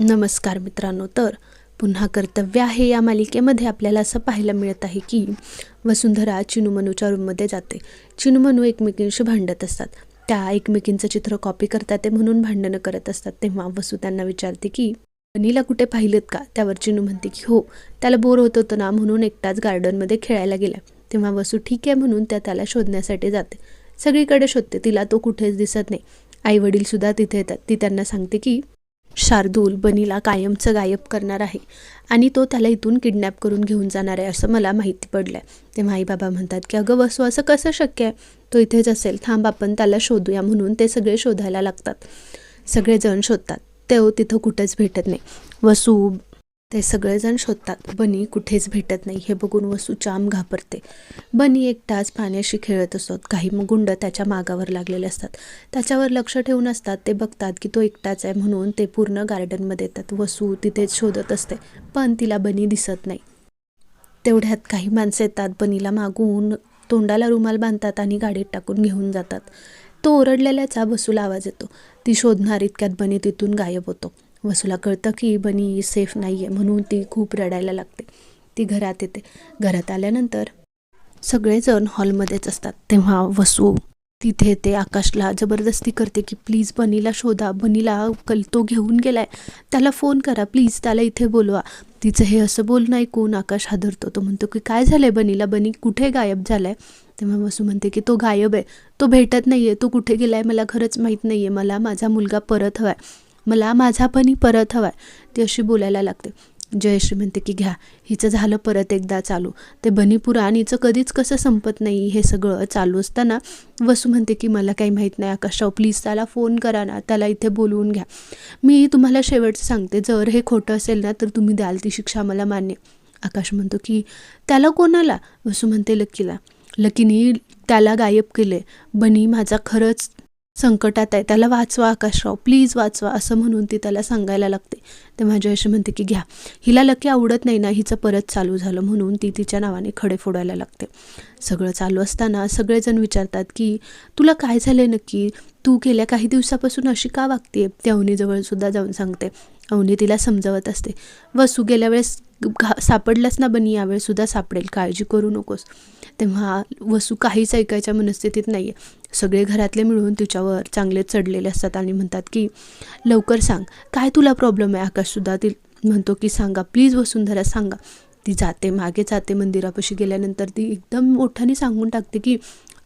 नमस्कार मित्रांनो तर पुन्हा कर्तव्य आहे या मालिकेमध्ये आपल्याला असं पाहायला मिळत आहे की वसुंधरा चिनुमनूच्या रूममध्ये जाते. चिनुमनू एकमेकींशी भांडत असतात. त्या एकमेकींचं चित्र कॉपी करतात ते म्हणून भांडणं करत असतात. तेव्हा वसू त्यांना विचारते की बनीला कुठे पाहिलेत का? त्यावर चिनू म्हणते की हो त्याला बोर होत होतं ना म्हणून एकटाच गार्डनमध्ये खेळायला गेला तेव्हा वसू ठीक आहे म्हणून त्या त्याला शोधण्यासाठी जाते. सगळीकडे शोधते. तिला तो कुठेच दिसत नाही. आई वडीलसुद्धा तिथे येतात. ती त्यांना सांगते की शार्दूल बनीला कायमचं गायब करणार आहे आणि तो त्याला इथून किडनॅप करून घेऊन जाणार आहे असं मला माहिती पडलं आहे तेव्हा आई बाबा म्हणतात की अगं वसू असं कसं शक्य आहे? तो इथेच असेल. थांब आपण त्याला शोधूया. म्हणून ते सगळे शोधायला लागतात. सगळेजण शोधतात. ते तिथं कुठंच भेटत नाही. वसू ते सगळेजण शोधतात बनी कुठेच भेटत नाही. हे बघून वसू जाम घाबरते. बनी एकटाच पाण्याशी खेळत असत. काही मग गुंड त्याच्या मागावर लागलेले असतात. त्याच्यावर लक्ष ठेवून असतात. ते बघतात की तो एकटाच आहे म्हणून ते पूर्ण गार्डनमध्ये येतात. वसू तिथेच शोधत असते पण तिला बनी दिसत नाही. तेवढ्यात काही माणसं येतात. बनीला मागून तोंडाला रुमाल बांधतात आणि गाडीत टाकून घेऊन जातात. तो ओरडलेल्याचा वसूला आवाज येतो. ती शोधणार इतक्यात बनी तिथून गायब होतो. वसूला कळतं की बनी सेफ नाही आहे म्हणून ती खूप रडायला लागते. ती घरात येते. घरात आल्यानंतर सगळेजण हॉलमध्येच असतात. तेव्हा वसू तिथे ते आकाशला जबरदस्ती करते की प्लीज बनीला शोधा. बनीला कल तो घेऊन गेलाय. त्याला फोन करा. प्लीज त्याला इथे बोलवा. तिचं हे असं बोलणं ऐकून आकाश हादरतो. तो म्हणतो की काय झालंय बनीला? बनी कुठे गायब झालाय? तेव्हा वसू म्हणते की तो गायब आहे. तो भेटत नाही आहे तो कुठे गेलाय? मला खरंच माहीत नाही आहे मला माझा मुलगा परत हवा आहे मला माझा पणी परत आहे. ती अशी बोलायला लागते. जयश्री म्हणते की घ्या हिचं झालं परत एकदा चालू. ते बनीपुरा आणि हिचं कधीच कसं संपत नाही हे सगळं चालू असताना वसू म्हणते की मला काही माहीत नाही आकाशराव प्लीज त्याला फोन करा ना त्याला इथे बोलवून घ्या. मी तुम्हाला शेवटचं सांगते जर हे खोटं असेल ना तर तुम्ही द्याल ती शिक्षा मला मान्य. आकाश म्हणतो की त्याला कोणाला? वसू म्हणते लकीला लकीनी त्याला गायब केले बनी माझा खरंच संकटात आहे त्याला वाचवा आकाशराव प्लीज वाचवा असं म्हणून ती त्याला सांगायला लागते. तेव्हा जयश्री म्हणते की घ्या हिला लकी आवडत नाही ना हिचं परत चालू झालं म्हणून ती तिच्या नावाने खडे फोडायला लागते. सगळं चालू असताना सगळेजण विचारतात की तुला काय झालं नक्की? तू गेल्या काही दिवसापासून अशी का वागते ते अवनीजवळ सुद्धा जाऊन सांगते. अवनी तिला समजवत असते. वसू गेल्या वेळेस घा सापडलाच ना बनी यावेळेसुद्धा सापडेल. काळजी करू नकोस. तेव्हा वसू काहीच ऐकायच्या मनस्थितीत नाही आहे सगळे घरातले मिळून तिच्यावर चांगले चढलेले असतात आणि म्हणतात की लवकर सांग. काय तुला प्रॉब्लेम आहे? आकाशसुद्धा ती म्हणतो की सांगा. प्लीज वसुंधरा सांगा. ती जाते मागे जाते मंदिरापाशी गेल्यानंतर ती एकदम मोठ्याने सांगून टाकते की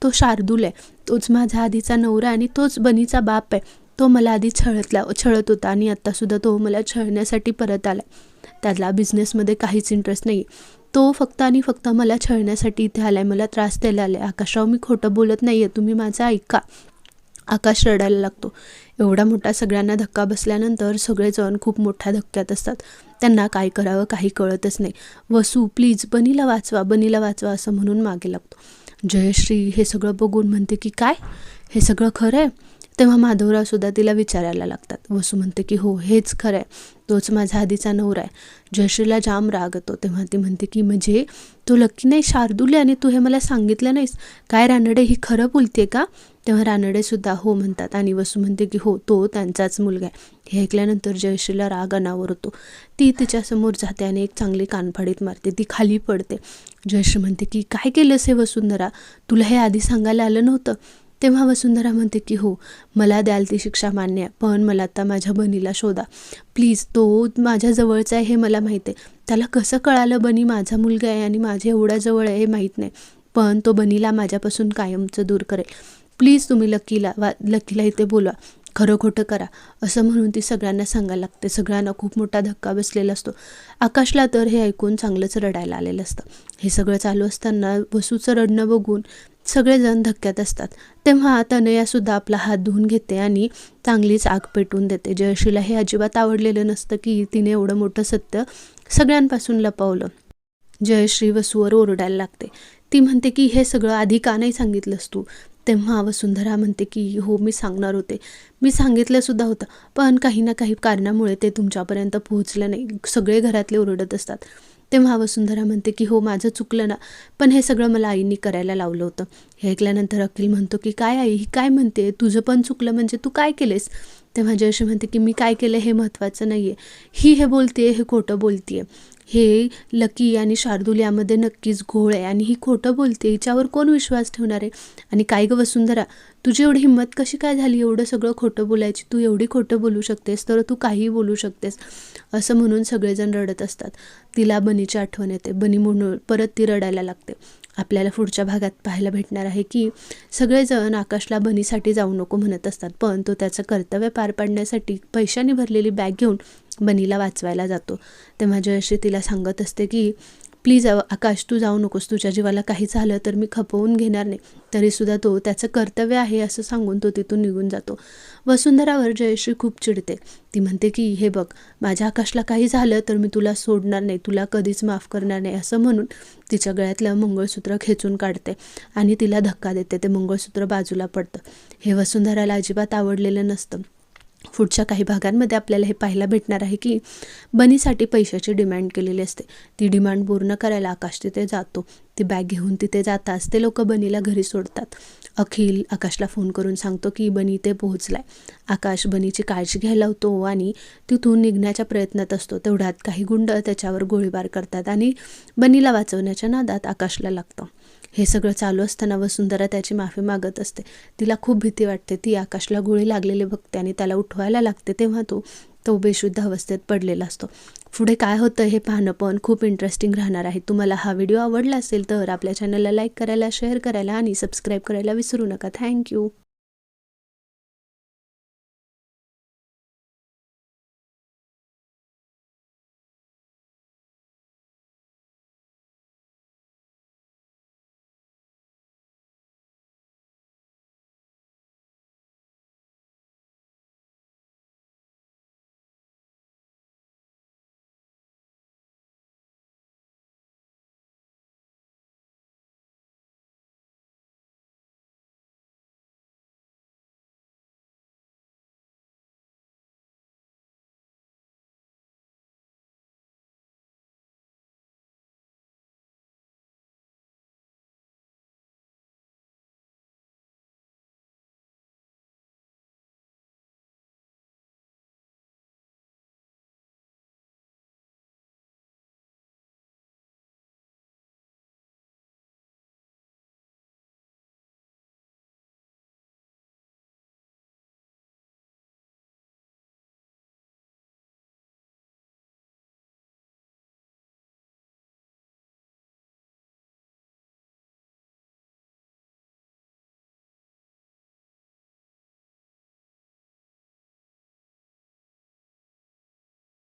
तो शार्दूल आहे. तोच माझा आधीचा नवरा आणि तोच बनीचा बाप आहे. तो मला आधी छळतला छळत होता आणि आत्तासुद्धा तो मला छळण्यासाठी परत आला त्याला बिझनेसमध्ये काहीच इंटरेस्ट नाही तो फक्त आणि फक्त मला छळण्यासाठी इथे आला आहे मला त्रास द्यायला आला आहे आकाशराव मी खोटं बोलत नाही आहे तुम्ही माझं ऐका. आकाश रडायला लागतो. एवढा मोठा सगळ्यांना धक्का बसल्यानंतर सगळेजण खूप मोठ्या धक्क्यात असतात. त्यांना काय करावं काही कळतच नाही. वसू प्लीज बनीला वाचवा बनीला वाचवा असं म्हणून मागे लागतो. जयश्री हे सगळं बघून म्हणते की काय? हे सगळं खरं आहे तेव्हा माधवरावसुद्धा तिला विचारायला लागतात. वसू म्हणते की हो हेच खरं आहे तोच माझा आधीचा नवरा आहे. जयश्रीला जाम राग येतो. तेव्हा ती म्हणते की म्हणजे तू लक्की नाही शार्दुले आणि तू हे मला सांगितलं नाहीस? काय रानडे ही खरं बोलते का? तेव्हा रानडेसुद्धा हो म्हणतात आणि वसू म्हणते की हो तो त्यांचाच मुलगा आहे. हे ऐकल्यानंतर जयश्रीला राग अनावर होतो. ती तिच्यासमोर जाते आणि एक चांगली कानफाडीत मारते. ती खाली पडते. जयश्री म्हणते की काय केलंस हे वसुंधरा तुला हे आधी सांगायला आलं नव्हतं. तेव्हा वसुंधरा म्हणते की हो मला द्याल ती शिक्षा मान्य आहे पण मला आता माझ्या बनीला शोधा. प्लीज तो माझ्या जवळचा आहे हे मला माहीत आहे. त्याला कसं कळालं बनी माझा मुलगा आहे आणि माझ्या एवढ्या जवळ आहे हे माहीत नाही. पण तो बनीला माझ्यापासून कायमचं दूर करेल. प्लीज तुम्ही लकीला वा लकीला इथे बोलवा. खरं खोटं करा. असं म्हणून ती सगळ्यांना सांगायला लागते. सगळ्यांना खूप मोठा धक्का बसलेला असतो. आकाशला तर हे ऐकून चांगलंच रडायला आलेलं असतं. हे सगळं चालू असताना वसूचं रडणं बघून सगळेजण धक्क्यात असतात. तेव्हा तनयासुद्धा आपला हात धुवून घेते आणि चांगलीच आग पेटून देते. जयश्रीला हे अजिबात आवडलेलं नसतं की तिने एवढं मोठं सत्य सगळ्यांपासून लपवलं. जयश्री वसूवर ओरडायला लागते. ती म्हणते की हे सगळं आधी का नाही सांगितलंस तू? तेव्हा वसुंधरा म्हणते की हो मी सांगणार होते. मी सांगितलंसुद्धा होतं पण काही ना काही कारणामुळे ते तुमच्यापर्यंत पोहोचलं नाही. सगळे घरातले ओरडत असतात. तेव्हा वसुंधरा म्हणते की हो माझं चुकलं ना. पण हे सगळं मला आईनी करायला लावलं होतं. हे ऐकल्यानंतर अखिल म्हणतो की काय आई ही काय म्हणते? तुझं पण चुकलं म्हणजे तू काय केलेस? तेव्हा जयश्री म्हणते की मी काय केलं हे महत्त्वाचं नाही आहे ही हे बोलते हे खोटं बोलते हे लकी आणि शार्दूल यामध्ये नक्कीच घोळ आहे आणि ही खोटं बोलते हिच्यावर कोण विश्वास ठेवणार आहे? आणि काय गं वसुंधरा तुझी एवढी हिंमत कशी काय झाली? एवढं सगळं खोटं बोलायची तू एवढी खोटं बोलू शकतेस तर तू काहीही बोलू शकतेस. असं म्हणून सगळेजण रडत असतात. तिला बनीची आठवण येते. बनी म्हणून परत ती रडायला लागते. आपल्याला पुढच्या भागात पाहायला भेटणार आहे की सगळेजण आकाशला बनीसाठी जाऊ नको म्हणत असतात. पण तो त्याचं कर्तव्य पार पाडण्यासाठी पैशाने भरलेली बॅग घेऊन बनीला वाचवायला जातो. तेव्हा जयश्री तिला सांगत असते की प्लीज आकाश तू जाऊ नकोस. तुझ्या जीवाला काही झालं तर मी खपवून घेणार नाही. तरीसुद्धा तो त्याचं कर्तव्य आहे असं सांगून तो तिथून निघून जातो. वसुंधरावर जयश्री खूप चिडते. ती म्हणते की हे बघ माझ्या आकाशला काही झालं तर मी तुला सोडणार नाही. तुला कधीच माफ करणार नाही असं म्हणून तिच्या गळ्यातलं मंगळसूत्र खेचून काढते आणि तिला धक्का देते. ते मंगळसूत्र बाजूला पडतं. हे वसुंधराला अजिबात आवडलेलं नसतं. पुढच्या काही भागांमध्ये आपल्याला हे पाहायला भेटणार आहे की बनीसाठी पैशाची डिमांड केलेली असते. ती डिमांड पूर्ण करायला आकाश तिथे जातो. ती बॅग घेऊन तिथे जाताच ते लोक बनीला घरी सोडतात. अखिल आकाशला फोन करून सांगतो की बनी ते पोहोचलाय. आकाश बनीची काळजी घ्यायला होतो आणि तिथून निघण्याच्या प्रयत्नात असतो. तेवढ्यात काही गुंड त्याच्यावर गोळीबार करतात आणि बनीला वाचवण्याच्या नादात आकाशला लागतं. हे सगळं चालू असताना वसुंधरा त्याची माफी मागत असते. तिला खूप भीती वाटते. ती आकाशला गोळी लागलेली बघते आणि त्याला उठवायला लागते तेव्हा तो तो बेशुद्ध अवस्थेत पडलेला असतो. पुढे काय होतं हे पाहणं पण खूप इंटरेस्टिंग राहणार आहे. तुम्हाला हा व्हिडिओ आवडला असेल तर आपल्या चॅनलला लाईक करायला शेअर करायला आणि सबस्क्राईब करायला विसरू नका. थँक्यू